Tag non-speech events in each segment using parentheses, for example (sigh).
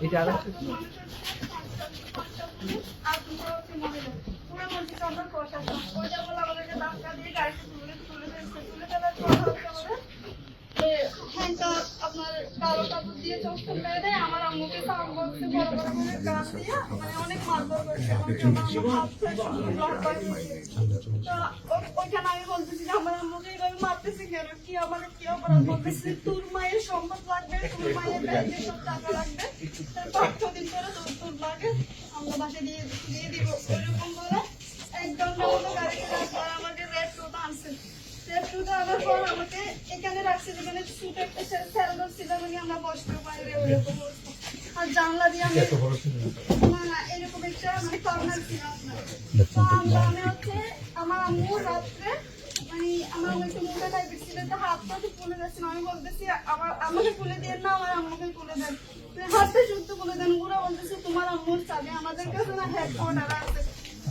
এটা আর আমরা ধাক্কা দিয়ে গাড়িতে তুলে তুলে তুলে ফেলার পর হচ্ছে আমাদের এ, হ্যান্ডটা আপনার কালো কাপড় দিয়ে চোখটা মেরে দেয় আমার আম্মুকে সাম বলছে বড় বড় করে গান দিয়ে মানে অনেক মারধর করছে ওইখানে আমি বলতেছি যে আমার আম্মুকে এইভাবে মারতেছি কেন? কি আমার কি অপরাধ বলতেছি? তোর মায়ের সম্পদ লাগবে তোর মায়ের ব্যাংকে সব টাকা লাগবে। তারপর ছদিন পরে তোর তোর মাকে আমরা বাসে দিয়ে দিয়ে দিব। ওইরকম বলে এক ঘণ্টা মতো গাড়িতে রাখবার আমাকে রেড রোড আনছে রেড রোড আনার আমাকে এখানে রাখছে যেখানে সুট একটা স্যালন ছিল মানে আমরা বসতে পারি ওইরকম আর জানলা দিয়ে আমি না। না এরকম একটা মানে কর্নার ছিল তো আমরা আমি হচ্ছে আমার আম্মু রাত্রে মানে আমার আম্মু একটু মোটা টাইপের ছিল তো হাত পা তো ফুলে আমি বলতেছি আমার আমাকে ফুলে দিয়ে না আমার আম্মুকে ফুলে দেন। হাতটা শুদ্ধ ফুলে দেন। ওরা বলতেছে তোমার আম্মুর চাবি আমাদের কাছে না হেড কোয়ার্টার আছে।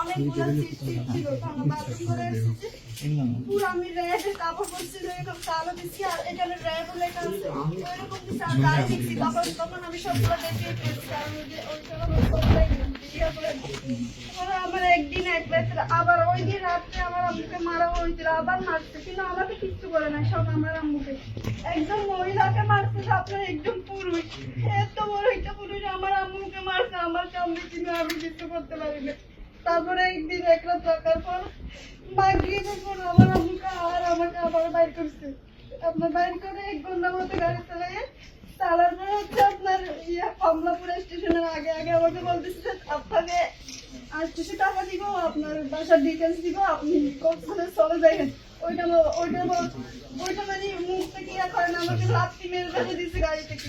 অনেকগুলো সিট সিট ছিল তো করে এসেছি। পুরো আমি র্যাবে কাপড় পরছি এরকম কালো দিচ্ছি আর এখানে র্যাব লেখা আছে। ওইরকম দিচ্ছি আর গায়ে দেখছি কাপড় তখন আমি সবগুলো দেখে ফেলছি কারণ ওই যে ওই সময় সবটাই করে ওরা আমার একদিন এক রাত্রে আবার ওই দিন রাত্রে আমার আম্মুকে মারা হয়েছিল আবার মারছে। কিন্তু আমাকে কিচ্ছু করে না সব আমার আম্মুকে। একদম মহিলাকে মারছে আপনার একদম পুরুষ। এত বড় একটা পুরুষ আমার আম্মুকে মারছে আমার সামনে কিন্তু আমি কিছু করতে পারি না। তারপরে একদিন এক রাত থাকার পর মাগরিবের পর আমার আম্মুকে আর আমাকে আবার বাইর করছে। আপনার বাইর করে এক ঘণ্টার মতো গাড়ি চালিয়ে, চালার পরে হচ্ছে আপনার ইয়ে কমলাপুর স্টেশনের আগে আগে আমাকে বলতেছে, আপনাকে আজ কিছু টাকা দিব, আপনার বাসার ডিটেলস দিব, আপনি কোথানে চলে যাবেন? ওইটা ওইটা ওইটা মানে মুখ থেকে ইয়ে করে না, আমাকে লাত্তি মেরে ফেলে দিচ্ছে গাড়ি থেকে।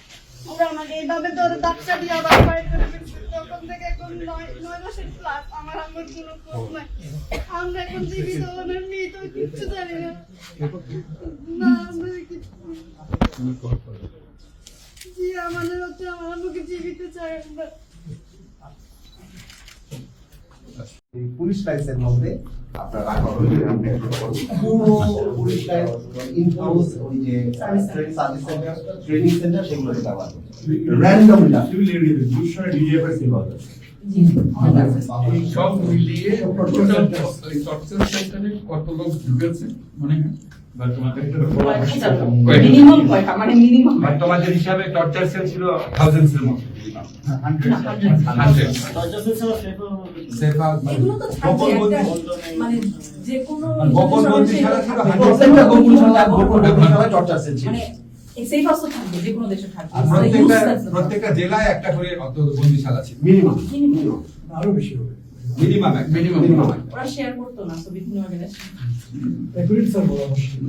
ওরা আমাকে এইভাবে ধরে ধাক্কা দিয়ে আবার বাইরে করে তখন থেকে এখন নয় নয় মাসের প্লাস আমার আমার কোনো খোঁজ নাই। আমরা এখন জীবিত ওনার মেয়ে তো কিচ্ছু জানি না। না আমরা কিচ্ছু জি আমাদের হচ্ছে আমার জীবিত চাই আমরা এই পুলিশ লাইসের মধ্যে আপনার রাখা হয়েছে পুরো পুলিশ লাইন ইনক্লুজ ওই যে সার্ভিস সেন্টার ট্রেনিং সেন্টার সেগুলো ব্যবহার র্যান্ডম না সিভিল এরিয়া দুশো ডিজিএফএস ইনভলভ সব মিলিয়ে টোটাল টর্চার সেন্টারে কত লোক ঢুকেছে? মনে হয়। তোমাদের মিনিমাম মানে তোমাদের হিসাবে টর্চার সেল ছিল থাউজেন্ডস এর মতো। মানে প্রত্যেকটা মানে জেলায় একটা করে বন্দিশালা ছিল। মিনিমাম। আরও বেশি হবে। মিনিমাম. মিনিমাম ওরা শেয়ার করতো না তো বিভিন্ন অর্গানাইজেশন অ্যাকুরেট স্যার বলা মুশকিল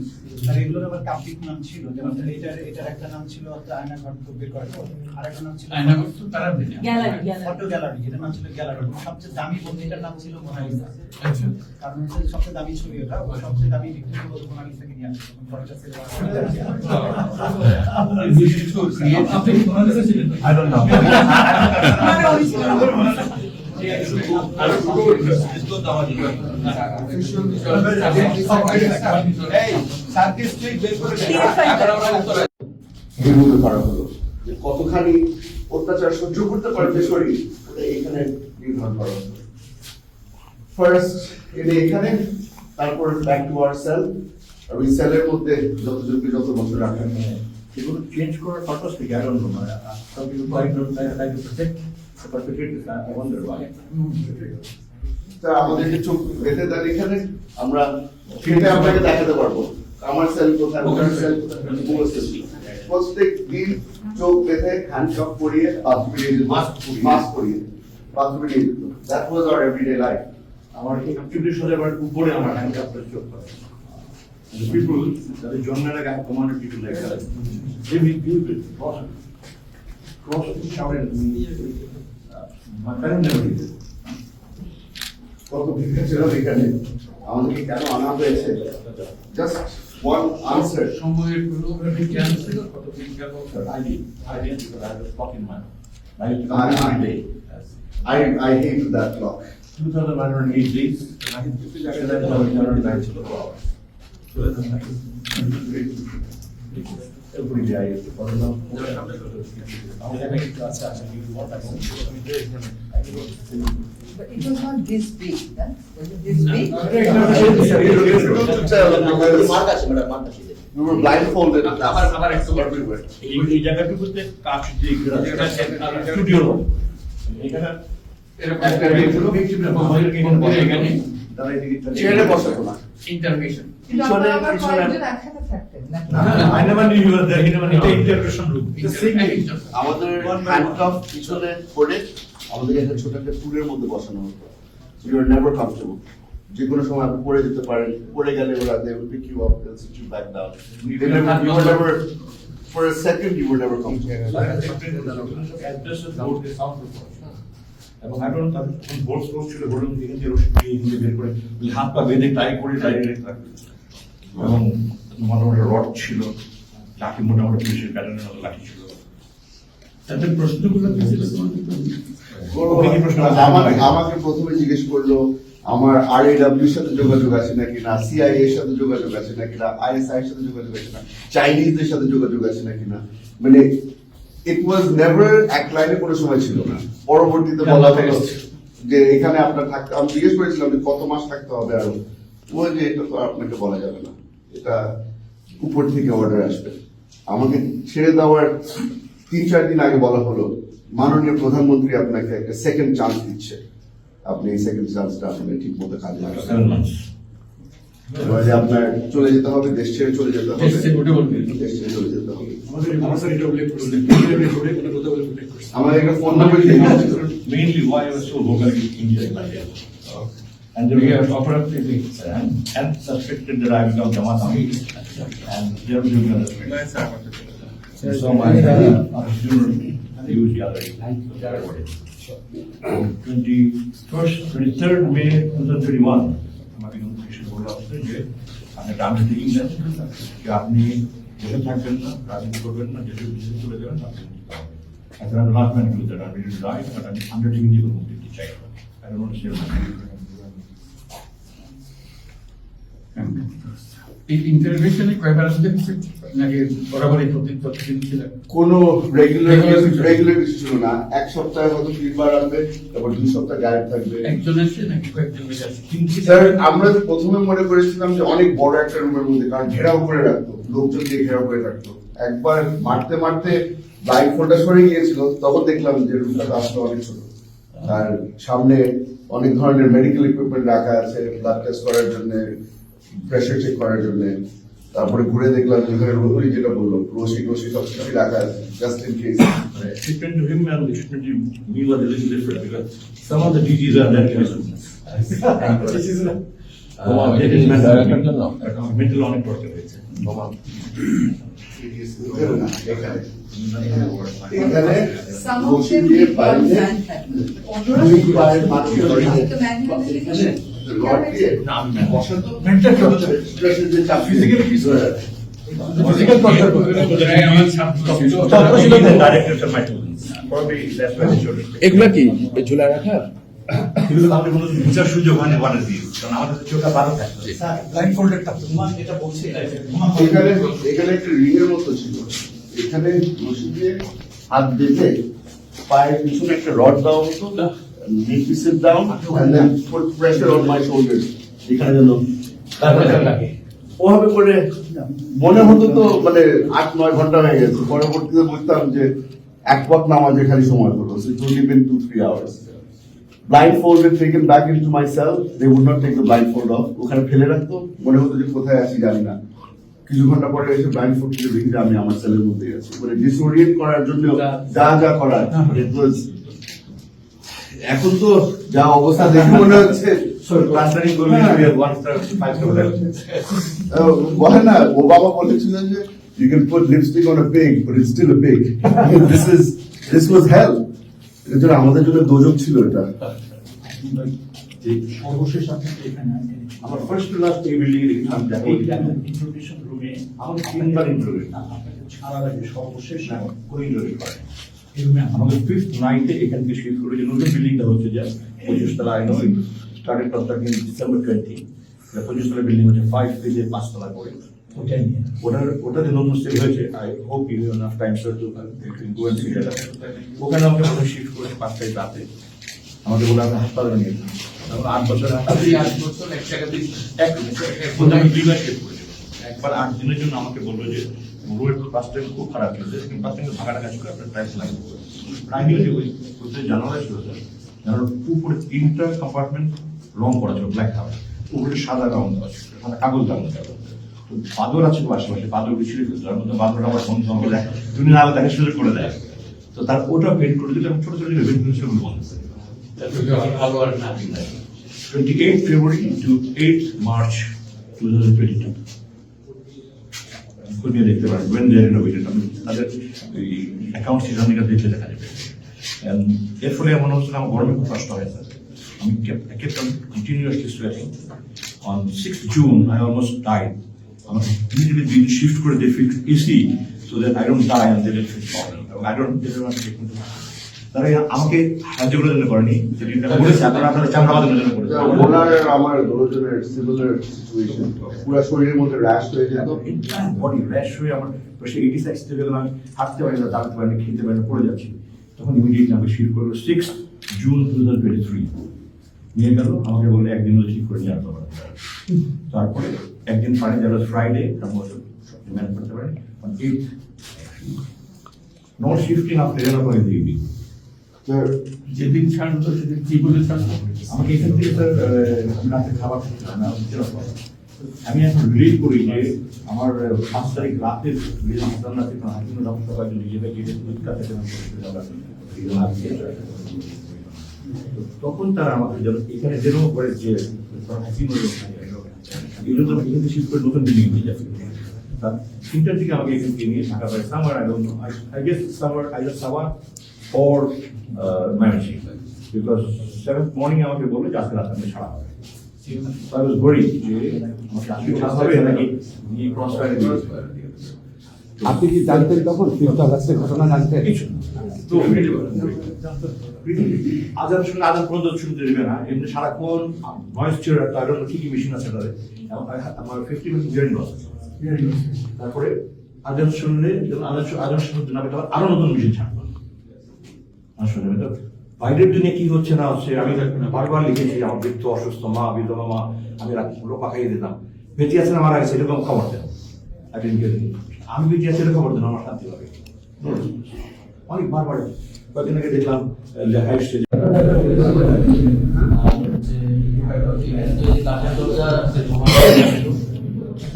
আর এগুলোর আবার কাপ্লিক নাম ছিল। যেমন এটার এটার একটা নাম ছিল আয়না ঘর বের করা। আর একটা নাম ছিল আয়না ঘর তো তারা। গ্যালারি গ্যালারি ফটো গ্যালারি এটার নাম ছিল গ্যালারি সবচেয়ে দামি বন্ধুটার নাম ছিল মোনালিসা আচ্ছা। কারণ হচ্ছে সবচেয়ে দামি ছবি ওটা। সবচেয়ে দামি বিক্রি বলতে মোনালিসাকে নিয়ে আসছে ছিল আপনি বাংলাদেশে ছিলেন? আই ডোন্ট নো কতখানি অত্যাচার সহ্য করতে পারে যে শরীর এখানে নির্ধারণ করা। ফার্স্ট এটা এখানে, তারপর ব্যাক টু আওয়ার সেল আর ওই সেলের মধ্যে যতজনকে যত বছর রাখা এগুলো চেঞ্জ করার পারপাস থেকে try to protect the perpetrators I wonder why তা আমাদেরকে চোখ বেঁধে দেন এখানে আমরা ফিরে আপনাকে দেখাতে পারব। আমার সেল কোথায়? ওখানে সেল কোথায়? প্রত্যেক দিন চোখ বেঁধে হ্যান্ডকাপ পরিয়ে বাথরুমে নিয়ে যেত মাস্ক পরিয়ে বাথরুমে নিয়ে যেত that was our everyday life আমার একচল্লিশ হাজার বার উপরে আমার হ্যান্ডকাপটা চোখ করে পিপুল তাদের জন্মের আগে commanded people like that they will give it cross cross shouted my parent never did কত ভিক্ষা ছিল এখানে আমাদেরকে কেন আনা হয়েছে জাস্ট ওয়ান আনসার সময়ের কোনো জ্ঞান ছিল কত বিজ্ঞান I did. I did because I had a clock in mind. I used to I- come I- every day. I I hate that clock. 2,908 days. I had 2,909 hours. So that's nice. Every day I used to follow them. But it was not this big, huh? Was it this big? We were blindfolded. everywhere. এই জায়গাটুকুতে কাঠ দিয়ে ঘেরা studio room এখানে এরকম একটা ছিল এখানে তারা এদিকে চেয়ারে বসাতো না ইন্টারমিশন পিছনে- পিছনে- থাকতেন, নাকি? I never knew you were there. You never knew. এটা ইন্টারভিউশন রুম আমাদের হ্যান্ডকাফ পিছনে করে আমাদের একটা ছোট একটা টুলের মধ্যে বসানো হতো ইউ আর নেভার কমফর্টেবল যে কোনো সময় আপনি পড়ে যেতে পারেন পড়ে গেলে ওরা they will pick you up and sit you back down you are never for a second you were never comfortable এবং এখন তাদের তখন বোর্ড স্ট্রোক ছিল বলুন এখান থেকে রশি দিয়ে বের করে হাত পা বেঁধে টাই করে রাখবে এবং মোটামুটি রড ছিল লাঠি মোটামুটি পুলিশের প্যাটার্নের মতো লাঠি ছিল। তাদের প্রশ্নগুলো আমাকে প্রথমে জিজ্ঞেস করল আমার আর এর সাথে যোগাযোগ আছে নাকি না? সিআই এর সাথে যোগাযোগ আছে নাকি না? আইএসআই এর সাথে যোগাযোগ আছে না? চাইনিজদের সাথে যোগাযোগ আছে নাকি না? মানে ইট ওয়াজ নেভার এক লাইনে কোনো সময় ছিল না। পরবর্তীতে বলা হলো যে এখানে আপনার থাকতে আমি জিজ্ঞেস করেছিলাম যে কত মাস থাকতে হবে আরও। ওই যে এটা তো আপনাকে বলা যাবে না। এটা উপর থেকে অর্ডার আসবে। আমাকে ছেড়ে দেওয়ার তিন চার দিন আগে বলা হলো মাননীয় প্রধানমন্ত্রী আপনাকে একটা সেকেন্ড চান্স দিচ্ছে। আপনি এই সেকেন্ড চান্সটা আপনি ঠিক মতো কাজে লাগাবেন। আপনার চলে যেতে হবে দেশ ছেড়ে চলে যেতে হবে। দেশ ছেড়ে চলে যেতে হবে। আমাদের একটা ফোন নাম্বার দিয়ে দিয়েছিল mainly why I was so vocal against India in my day. And they were operatively and, and suspected that I become Jamaat and they were doing other things. So my uh, funeral, they usually other Twenty first, twenty third May two thousand twenty one, আমাকে notification বলে আসছে যে আপনি একটা আমি দিই না যে আপনি দেশে থাকবেন না রাজনীতি করবেন না দেশে দেশে চলে যাবেন আপনি মুক্ত হবেন। I said, I'm the last man to do that, I'm ready কোনো রেগুলার Regular কিছু না। রেগুলার ছিল না। এক সপ্তাহে হয়তো তিনবার আসবে তারপর দুই সপ্তাহ গায়েব থাকবে। একজন আসছে নাকি কয়েকজন মিলে আসছে? স্যার আমরা প্রথমে মনে করেছিলাম যে অনেক বড় একটা রুমের মধ্যে কারণ ঘেরাও করে রাখতো লোকজন দিয়ে ঘেরাও করে রাখতো। একবার মারতে মারতে লাইট ফোনটা সরে গিয়েছিল তখন দেখলাম যে রুমটা আসলে অনেক ছোট। আর সামনে অনেক ধরনের মেডিকেল ইকুইপমেন্ট রাখা আছে ব্লাড টেস্ট করার জন্য প্রেশার চেক করার জন্য তারপরে ঘুরে দেখলাম যে এখানে রোহরি যেটা বলল রশি রশি সব কিছুই রাখা just in case Treatment to him and the treatment to me was a little different because some of the DGs are there. বোমা মেডিকেল মেন্টাল অনেক টর্চার হয়েছে এখানে of them দিয়ে. অন্যরা দুই পায়ের মাঝখানে এখানে. এগুলা কি? ঝুলা রাখা? এগুলো কোনো বিচার সুযোগ হয়নি দিয়ে কারণ আমাদের তো চোখটা থাকতো ব্লাইন্ড ফোল্ডেড থাকতো যেটা বলছি একটা রিং এর মতো ছিল। এখানে রশি দিয়ে হাত বেঁধে পায়ের পিছনে একটা রড দেওয়া হতো down and then put pressure on my shoulders এখানে যেন ওভাবে করে মনে হতো তো মানে আট নয় ঘণ্টা হয়ে গেছে। পরবর্তীতে বুঝতাম যে এক পথ নামাজে খালি সময় হলো। So it only been two three hours blindfolded taken back into my cell they would not take the blindfold off ওখানে ফেলে রাখতো। মনে হতো যে কোথায় আছি জানি না। কিছু ঘণ্টা পরে এসে ব্লাইন্ডফোল্ড থেকে দেখি যে আমি আমার সেলের মধ্যে আছি। মানে ডিসোরিয়েন্ট করার জন্য যা যা করার it was এখন তো যা অবস্থা দেখে মনে হচ্ছে বলে। না ওবামা বলেছিলেন যে you can put lipstick on a pig but it's still a pig. (laughs) This is this was hell. এটা আমাদের জন্য দোজক ছিল এটা। সর্বশেষ আপনাকে এখানে আমার ফার্স্ট টু লাস্ট এই বিল্ডিং দেখো ইন্ট্রোডিউশন রুমে আমাকে তিনবার ইন্টারভিউ আপনাকে ছাড়ার আগে সর্বশেষ না কোনো ইন্টারভিউ করে আমাকে ফিফথ নাইটে এখান থেকে শিফট করে যে নতুন বিল্ডিংটা হচ্ছে যে পঁচিশ তলা I know started construction December twenty পঁচিশ তলা বিল্ডিং হচ্ছে ফাইভ ফেজে পাঁচ তলা করে। ওটার ওটা নতুন স্টেপ হয়েছে। I hope you enough time to go and see ওখানে আমাকে শিফট করেছে পাঁচটায় রাতে আমাকে বলে আপনি হাসপাতালে নিয়ে যান তখন আট বছর আট বছর। এক জায়গাতে এক প্রথমে দুইবার শিফট করেছিল একবার আট দিনের জন্য আমাকে বলল যে রোড বাস খুব খারাপ চলছে কিন্তু বাস ভাড়া টাকা ছিল আপনার প্রাইস লাগবে প্রাইমারি ওই প্রত্যেক জানালা ছিল স্যার জানালার উপরে তিনটা কম্পার্টমেন্ট রং করা ছিল ব্ল্যাক কালার উপরে সাদা রং দেওয়া ছিল সাদা কাগজ দেওয়া ছিল। তো বাদর আছে আশেপাশে বাদর ছিঁড়ে ফেলতো তার মধ্যে বাদর আমার বন্ধু আমাকে দেয় তুমি না দেখা সুযোগ করে দেয়। তো তার ওটা পেন্ট করে দিলে আমি ছোট ছোট যে ভেন্টিলেশন বন্ধ করে দিলাম। ভালো আর না। 28 February to 8 March খুলিয়ে দেখতে পারবেন যে আমি তাদের ওই অ্যাকাউন্ট সিজনটা দেখলে দেখা যাবে। এর ফলে আমার মনে হচ্ছে আমার গরমে খুব কষ্ট হয় যায় আমি kept on continuously sweating on six June I almost die আমাকে দিন শিফট করে দিয়ে AC so that I don't die and that fix problem I don't that one technique তারা আমাকে সাহায্য করার জন্য করেনি। ওনার আমার দুজনের সিমিলার সিচুয়েশন পুরো শরীরের মধ্যে র্যাশ হয়ে যেত বডি র্যাশ হয়ে আমার এইটি থেকে আমি হাঁটতে পারি না দাঁড়াতে পারি না খেতে পারি না পড়ে যাচ্ছি। তখন ইমিডিয়েটলি আমাকে শিফট করল six June two thousand twenty three নিয়ে গেল আমাকে বলল একদিন হলো ঠিক করে নিয়ে আসতে পারে। তারপরে একদিন পারে যারা ফ্রাইডে করতে পারে eight not shifting after eleven point evening যেদিন ছাড়লো সেদিন কি বলে ছাড়লো আমাকে এখান থেকে স্যার আমি রাতে খাবার আমি এখন রিলিজ করি যে আমার পাঁচ তারিখ রাতে হাসপাতাল গিয়ে তখন তারা আমাকে যেন এখানে যেন করে যে হাকিম এগুলো তো এখানে শিফট করে নতুন বিল্ডিং যাচ্ছে। তার তিনটার দিকে আমাকে এখান থেকে নিয়ে থাকা পারে summer I don't I guess summer I summer or uh, managing. Because seventh morning আমাকে বলল যে আজকে রাতে আপনি ছাড়া হবে। যে আমাকে আজকে ছাড়া নাকি দিয়ে আপনি কি জানতেন তখন? আগস্টের ঘটনা জানতেন। তো আজান শুনলে আজান পর্যন্ত শুনতে দেবে না। এমনি সারাক্ষণ ভয়েস আই ডোন্ট কি কি মেশিন আছে তাদের? আমার ফিফটি পার্সেন্ট হিয়ারিং লস তারপরে আজান শুনলে যখন আজান আজান শুনতে না পেতে আরও নতুন মেশিন ছাড়বো। আসলে তো বাইরের দুনিয়া কি হচ্ছে না হচ্ছে আমি বারবার লিখেছি আমার বৃদ্ধ অসুস্থ মা বিধবা মা আমি রাত্রিগুলো পাকাই দিতাম। বেঁচে আছে না মারা গেছে এরকম খবর দেন. আমি বেঁচে আছি এটা খবর দেন আমার শান্তি লাগে অনেক বারবার কয়েকদিন আগে দেখলাম লেখা এসছে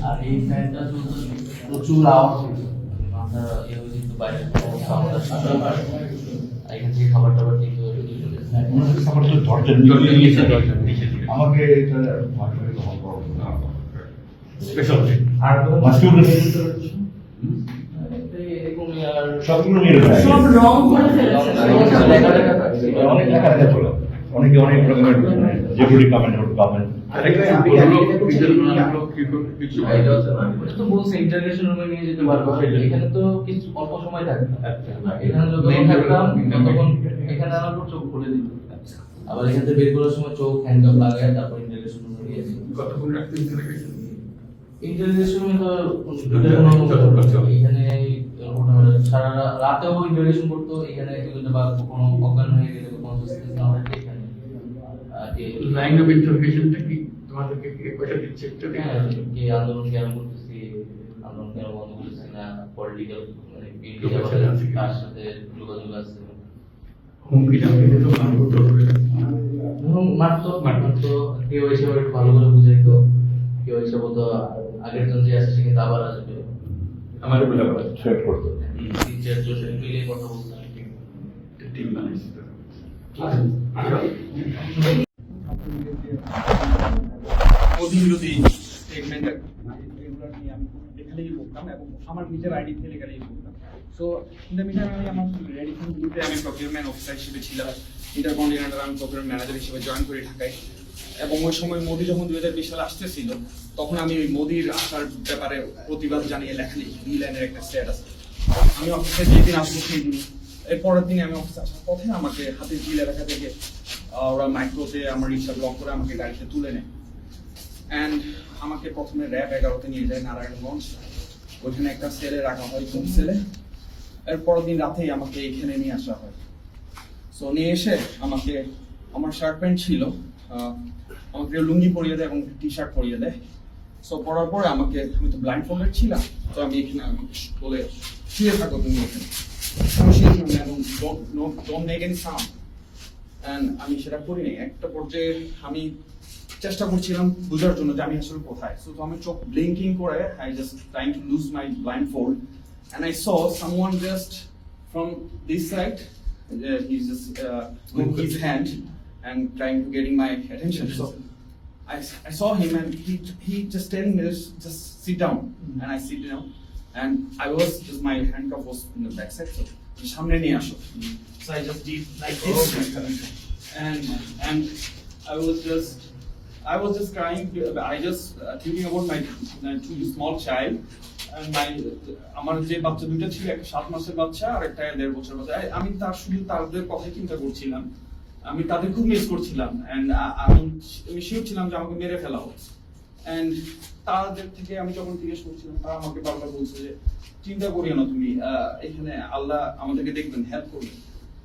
আর এই ফ্যানটা প্রচুর আওয়াজ হতো মাথা বাইরে সাউন্ড আসতো আর এখান থেকে খাবার টাবার দিতে হবে মনে হচ্ছে দরজা নিচে। আমাকে এটা মাঠে গ্রহণ করো। স্পেশাল আর মাস্টুর এরকমই আর সবগুলো নিয়ে সব রং করে ফেলেছে। অনেক লেখা লেখা ছিল অনেকে অনেক রকমের পারব। এখানে তো কিছু অল্প সময় থাকে এখানে যতক্ষণ থাকতাম ততক্ষণ এখানে আমার চোখ খুলে দিত। আবার এখান থেকে বের করার সময় চোখ হ্যান্ডকাপ লাগায় তারপর রুমে নিয়ে কতক্ষণ রাখতে রুমে তো। এখানে সারা রাতেও ইন্টারনেশন করতো। এখানে বা কোনো অজ্ঞান হয়ে গেলে কোনো সুস্থ না হলে লাইন অফ ইন্টারভিউশনটা কি তোমাদেরকে কে পয়সা দিচ্ছে? একটু হ্যাঁ, কে আন্দোলন কেন করতেছি আন্দোলন কেন বন্ধ করতেছি না পলিটিক্যাল মানে লোকের সাথে কি? যোগাযোগ আছে হুমকি টামকি দিত মারবো টারবো মারতো মারতো। কেউ এসে ভালো করে বুঝাইতো কেউ এসে বলতো আগের জন যে আসে সে কিন্তু আবার আসবে। আমার বলে বলে সেট করতে তিন চারজন মিলে কথা বলতো টিম বানাইছে তো। এবং আমার নিজের আইডি থেকে মিটার আমি আমার আমি অফিসার হিসেবে ছিলাম আমি ম্যানেজার হিসেবে জয়েন এবং ওই সময় মোদি যখন দুই হাজার বিশ সালে আসতেছিল, তখন আমি ওই মোদির আসার ব্যাপারে প্রতিবাদ জানিয়ে লেখা লিখি দুই লাইনের একটা স্ট্যাটাস আমি অফিসে যেদিন আসব সেই দিন এর পরের দিনে আমি অফিসে আসার পথে আমাকে হাতে জিল এলাকা থেকে ওরা মাইক্রোতে আমার রিক্সা ব্লক করে আমাকে গাড়িতে তুলে নেয়। অ্যান্ড আমাকে প্রথমে র্যাব এগারোতে নিয়ে যায় নারায়ণগঞ্জ। ওইখানে একটা সেলে রাখা হয়, কোন সেলে এর দিন রাতেই আমাকে এখানে নিয়ে আসা হয়। সো নিয়ে এসে আমাকে, আমার শার্ট প্যান্ট ছিল আমাকে লুঙ্গি পরিয়ে দেয় এবং টি শার্ট পরিয়ে দেয়। সো পরার পরে আমাকে, আমি তো ব্লাইন্ড ফোল্ডেড ছিলাম, তো আমি এখানে বলে, শুয়ে থাকো তুমি এখানে। আমি এবং মেক এনি আমি সেটা করিনি একটা পর্যায়ে আমি চেষ্টা করছিলাম বোঝার জন্য যে আমি আসলে কোথায়। সো আমি চোখ ব্লিঙ্কিং করে I just trying to loose my blindfold and I saw someone just from this side he's just uh, with his hand and trying to getting my attention. So I, I saw him and he he just telling me just just sit down. And I sit down. And I was just my handcuff was in the back side so সামনে নিয়ে আসো so I just did like this and and I was just I was just crying I just uh, thinking about my uh, two small child and my আমার যে বাচ্চা দুটো ছিল একটা সাত মাসের বাচ্চা আর একটা দেড় বছর বাচ্চা আমি তার শুধু তাদের কথাই চিন্তা করছিলাম আমি তাদের খুব মিস করছিলাম এন্ড আমি শিওর ছিলাম যে আমাকে মেরে ফেলা হচ্ছে এন্ড তাদের থেকে আমি যখন জিজ্ঞেস করছিলাম, তারা আমাকে বারবার বলছে যে, চিন্তা করিও না তুমি এখানে আল্লাহ আমাদেরকে দেখবেন হেল্প করবেন।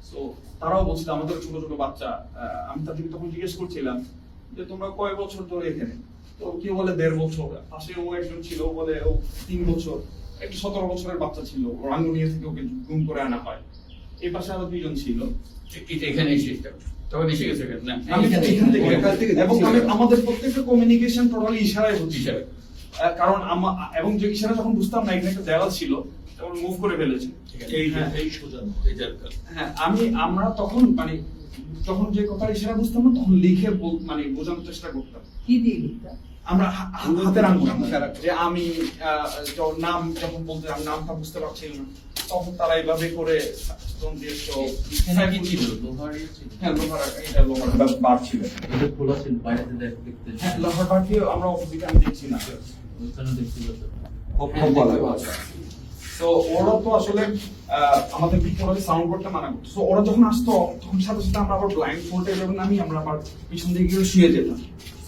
সো তারাও বলছিল আমাদের ছোট ছোট বাচ্চা আমি তাদেরকে তখন জিজ্ঞেস করছিলাম যে, তোমরা কয় বছর ধরে এখানে? তো কেউ বলে, দেড় বছর। পাশে ও একজন ছিল বলে, ও তিন বছর। একটা সতেরো বছরের বাচ্চা ছিল রাঙ্গুনিয়া থেকে ওকে গুম করে আনা হয়। এই পাশে আরও দুইজন ছিল। এখানে এসে তখন এসে গেছে না আমি এখান থেকে এখান থেকে এবং আমি- আমাদের প্রত্যেকটা কমিউনিকেশন টোটালি ইশারায় হচ্ছে ইশারায়। কারণ এবং যে ইশারা যখন বুঝতাম না এখানে একটা দেওয়াল ছিল তখন মুভ করে ফেলেছে এই হ্যাঁ। এই সোজা হ্যাঁ আমি আমরা তখন মানে তখন যে কথা ইশারা বুঝতাম না তখন লিখে বল- মানে বোঝানোর চেষ্টা করতাম কি দিয়ে লিখতা? আমরা হাতের আঙ্গুল ইশারা যে আমি আহ, যখন নাম যখন বলতে আমি নামটা বুঝতে পারছিলাম না তখন তারা এইভাবে করে ইয়ে হ্যাঁ হ্যাঁ আমরা অপোজিটে আমি দেখছি না। তো ওরা তো আসলে আহ, আমাদের সাউন্ড করতে? মানা ওরা যখন আসতো তখন সাথে সাথে আমরা আবার ব্লাইন্ড ফোল্ডে যখন নামি আমরা আবার পিছন দিকে গিয়ে শুয়ে যেতাম।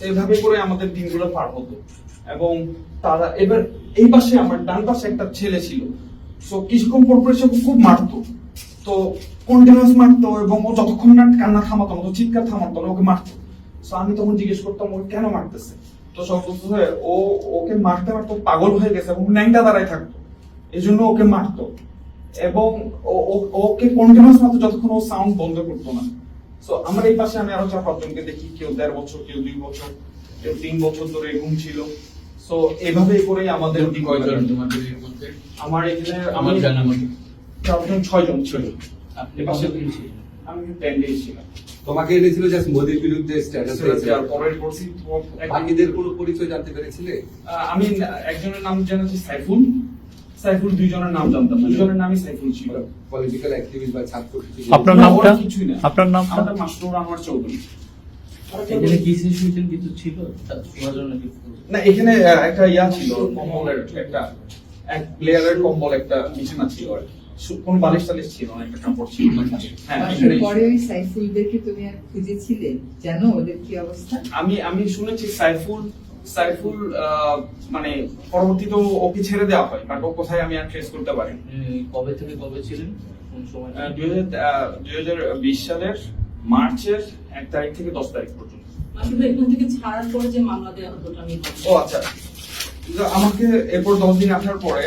এইভাবে করে আমাদের দিনগুলো পার হতো। এবং তারা এবার এই পাশে আমার ডান পাশে একটা ছেলে ছিল। তো কিছুক্ষণ পর পর এসে খুব মারতো। তো কন্টিনিউয়াস মারতো এবং ও যতক্ষণ না কান্না থামাতো না চিৎকার থামাতো না, ওকে মারতো। তো আমি তখন জিজ্ঞেস করতাম, ও কেন মারতেছে? তো সব বলতো ও ওকে মারতে মারতে পাগল হয়ে গেছে এবং ন্যাংটা দাঁড়ায় থাকতো। এই জন্য ওকে মারতো। এবং ওকে কন্টিনিউয়াস মারতো যতক্ষণ ও সাউন্ড বন্ধ করতো না। সো আমার এই পাশে আমি আরও চার পাঁচজনকে দেখি কেউ দেড় বছর কেউ দুই বছর কেউ তিন বছর ধরে ঘুম ছিল। সো এভাবেই করেই আমাদের কয়জন তোমাদের এর মধ্যে? আমার এখানে আমার জানা মতে। চারজন ছয়জন ছিল। আপনি পাশে? আমি টেন ডেজ ছিলাম। তোমাকে এনেছিল জাস্ট মোদির বিরুদ্ধে স্ট্যাটাস আর পরের করছি বাকিদের কোনো পরিচয় জানতে পেরেছিলে? আহ, আমি একজনের নাম জানাচ্ছি সাইফুল। সাইফুল দুইজনের নাম জানতাম না। দুজনের নামই সাইফুল ছিল। পলিটিক্যাল অ্যাক্টিভিস্ট বা ছাত্র আপনার নামটা? কিছুই না। আপনার নামটা? আমাদের মাস্টার আমার চৌধুরী। এখানে কি সিচুয়েশন কিছু ছিল? তার জন্য কি না এখানে একটা ইয়া ছিল কম্বলের একটা এক প্লেয়ারের কম্বল একটা বিছানা ছিল আর কোনো বালিশ টালিশ ছিল না একটা কাপড় ছিল। হ্যাঁ পরে ওই সাইফুলদেরকে তুমি আর খুঁজেছিলে? জানো ওদের কি অবস্থা? আমি আমি শুনেছি সাইফুল সাইফুল মানে পরবর্তীতে ওকে ছেড়ে দেওয়া হয় বাট ও কোথায় আমি আর ট্রেস করতে পারি। কবে থেকে কবে ছিলেন? কোন সময় দুই হাজার বিশ সালের মার্চের এক তারিখ থেকে দশ তারিখ পর্যন্ত। আসলে এখান থেকে ছাড়ার পরে যে মামলা দেওয়া হতো আমি ও আচ্ছা। আমাকে এরপর দশ দিন আসার পরে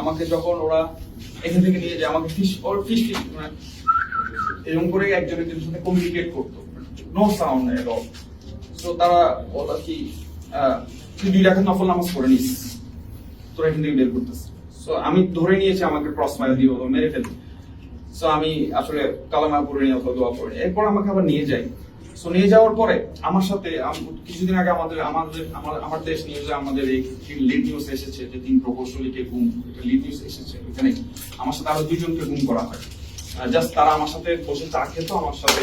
আমাকে যখন ওরা এখান থেকে নিয়ে যায় আমাকে ফিশ ওর ফিশ এরকম করে একজন একজনের সাথে কমিউনিকেট করতো। No sound at all so তারা বলা কি তুই দুই নফল নামাজ পড়ে নিস। তোরা এখান থেকে বের সো আমি ধরে নিয়েছি আমাকে ক্রস মারা দিয়ে ওরা মেরে ফেলবে সো আমি আসলে কালামা পড়ে পড়িনি অথবা দোয়া পড়িনি এরপর আমাকে আবার নিয়ে যায়। সো নিয়ে যাওয়ার পরে আমার সাথে কিছুদিন আগে আমাদের আমাদের আমার দেশ নিউজে আমাদের এই লিড নিউজ এসেছে, যে তিন প্রকৌশলীকে গুম লিড নিউজ এসেছে আমার সাথে আরও দুজনকে গুম করা হয়। জাস্ট তারা আমার সাথে বসে চা খেতো, আমার সাথে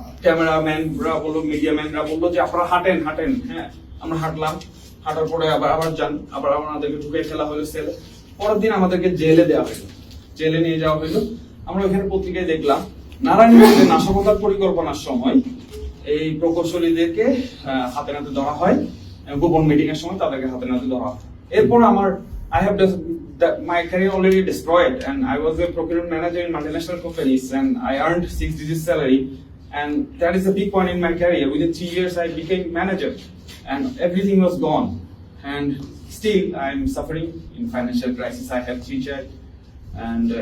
ক্যামেরাম্যানরা বলল মিডিয়া ম্যানরা বলল যে আপনারা হাঁটেন হাঁটেন হ্যাঁ আমরা হাঁটলাম। হাঁটার পরে আবার আবার যান আবার আমাদেরকে ঢুকে ফেলা হলো সেলে পরের দিন আমাদেরকে জেলে দেওয়া হলো। জেলে নিয়ে যাওয়া হলো। আমরা ওখানে পত্রিকায় দেখলাম নারায়ণগঞ্জে নাশকতার পরিকল্পনার সময় এই প্রকৌশলীদেরকে হাতে নাতে ধরা হয় গোপন মিটিং এর সময় তাদেরকে হাতে নাতে ধরা হয়। এরপর আমার just, that my career already destroyed and I was a procurement manager in multinational companies and I earned six digit salary and that is a big point in my career. Within three years I became manager and everything was gone and still I'm suffering in financial crisis. I have three child and uh,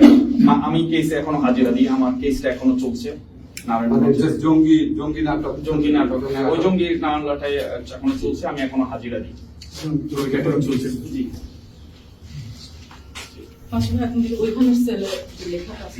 আমি কেসে এখনও হাজিরা দিই আমার কেসটা এখনও চলছে মানে জঙ্গি জঙ্গি নাটক জঙ্গি নাটক হ্যাঁ, ওই জঙ্গি এখনও চলছে আমি এখনও হাজিরা দিই চলছে জি পাশাপাশি এখন ওইখানে লেখা আছে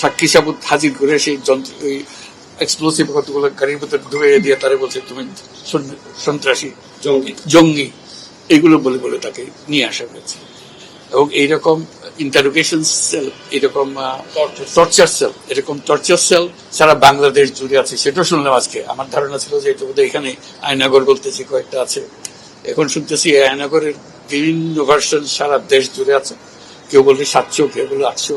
সাক্ষী সাবুত হাজির করে সেই যন্ত্র ওই এক্সপ্লোসিভ কতগুলো গাড়ির ভিতরে ঢুকে দিয়ে তারা বলছে তুমি সন্ত্রাসী জঙ্গি। জঙ্গি। এগুলো বলে বলে তাকে নিয়ে আসা হয়েছে। এবং এইরকম ইন্টারোগেশন সেল এরকম টর্চার সেল এরকম টর্চার সেল সারা বাংলাদেশ জুড়ে আছে। সেটাও শুনলাম আজকে। আমার ধারণা ছিল যে এটা বোধহয় এখানে আয়নাগর বলতেছি কয়েকটা আছে। এখন শুনতেছি আয়নাগরের বিভিন্ন ভার্সন সারা দেশ জুড়ে আছে। কেউ বলছে সাতশো কেউ বলে আটশো।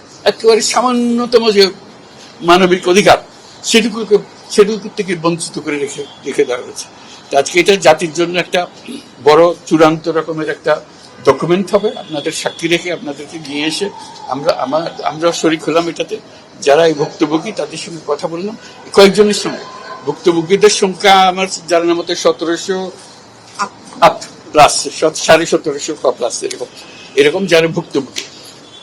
একেবারে সামান্যতম যে মানবিক অধিকার, সেটুকুকে সেটুকু থেকে বঞ্চিত করে রেখে রেখে দেওয়া হয়েছে। আজকে এটা জাতির জন্য একটা বড় চূড়ান্ত রকমের একটা ডকুমেন্ট হবে। আপনাদের সাক্ষী রেখে আপনাদেরকে নিয়ে এসে আমরা, আমার আমরা শরিক হলাম এটাতে। যারা এই ভুক্তভোগী, তাদের সঙ্গে কথা বললাম। কয়েকজনের সঙ্গে। ভুক্তভোগীদের সংখ্যা আমার জানার মতো সতেরোশো প্লাস সাড়ে সতেরোশো প্লাস এরকম। এরকম যারা ভুক্তভোগী।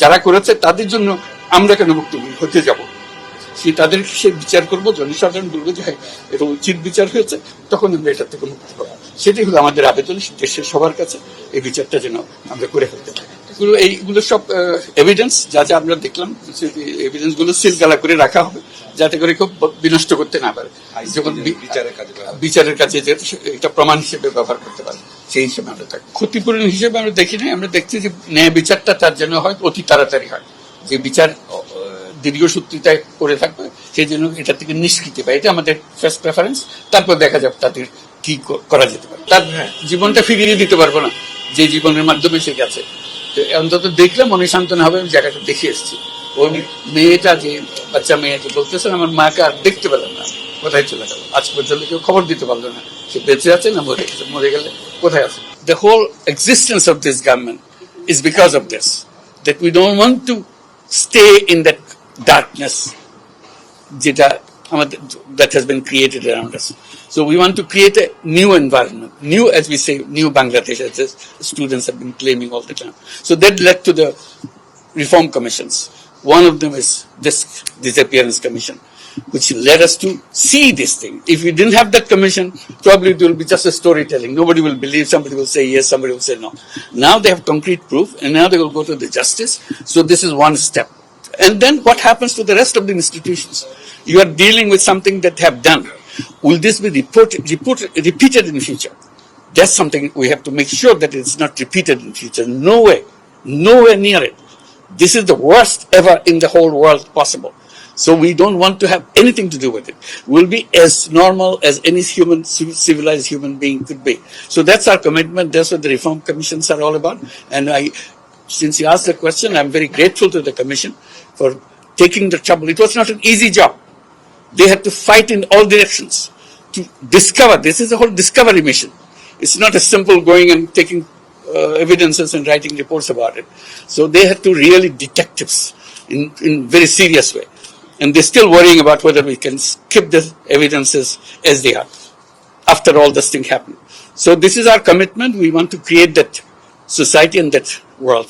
যারা করেছে তাদের জন্য আমরা কেন মুক্ত হতে যাব? সে তাদের সে বিচার করব জনসাধারণ বলব যে হ্যাঁ এটা উচিত বিচার হয়েছে তখন আমরা এটা থেকে মুক্তি পাবো সেটাই হলো আমাদের আবেদন দেশের সবার কাছে এই বিচারটা যেন আমরা করে ফেলতে পারি। এগুলো এইগুলো সব এভিডেন্স যা যা আমরা দেখলাম এভিডেন্সগুলো সিলগালা করে রাখা হবে যাতে করে কেউ বিনষ্ট করতে না পারে। যখন বিচারের কাজে বিচারের কাছে যে এটা প্রমাণ হিসেবে ব্যবহার করতে পারে। সেই হিসেবে আমরা থাকি। ক্ষতিপূরণ হিসেবে আমরা দেখি নাই আমরা দেখছি যে ন্যায় বিচারটা তার জন্য হয় অতি তাড়াতাড়ি হয়। যে বিচার দীর্ঘসূত্রিতায় করে থাকবে সেই জন্য এটা থেকে নিষ্কৃতি পায়। এটা আমাদের ফার্স্ট প্রেফারেন্স তারপর দেখা যাবে তাদের কি করা যেতে পারে। তার জীবনটা ফিরিয়ে দিতে পারব না যে জীবনের মাধ্যমে সে গেছে। তো অন্তত দেখলে মনে সান্ত্বনা হবে আমি জায়গাটা দেখে এসেছি। ওই মেয়েটা যে বাচ্চা মেয়েকে বলতেছেন আমার মাকে আর দেখতে পেলাম না কোথায় চলে গেল? আজ পর্যন্ত কেউ খবর দিতে পারল না। সে বেঁচে আছে না মরে গেছে? মরে গেলে কোথায় আছে the whole existence of this government is because of this that we don't want to stay in that darkness যেটা আমাদের that has been created around us. So we want to create a new environment, new as we say, new Bangladesh as the students have been claiming all the time. So that led to the reform commissions. One of them is this disappearance commission, which led us to see this thing. If we didn't have that commission, probably it will be just a storytelling. Nobody will believe, somebody will say yes, somebody will say no. Now they have concrete proof and now they will go to the justice. So this is one step. And then what happens to the rest of the institutions? You are dealing with something that have done. Will this be reported, repeated in the future? That's something we have to make sure that it's not repeated in future. No way, nowhere near it. This is the worst ever in the whole world possible. So we don't want to have anything to do with it. We'll be as normal as any human, civilized human being could be. So that's our commitment. That's what the reform commissions are all about. And I, since you asked the question, I'm very grateful to the commission for taking the trouble. It was not an easy job. They had to fight in all directions to discover. This is a whole discovery mission. It's not a simple going and taking uh, evidences and writing reports about it. So they had to really detectives in in very serious way, and they're still worrying about whether we can skip the evidences as they are after all this thing happened. So this is our commitment. We want to create that society and that world.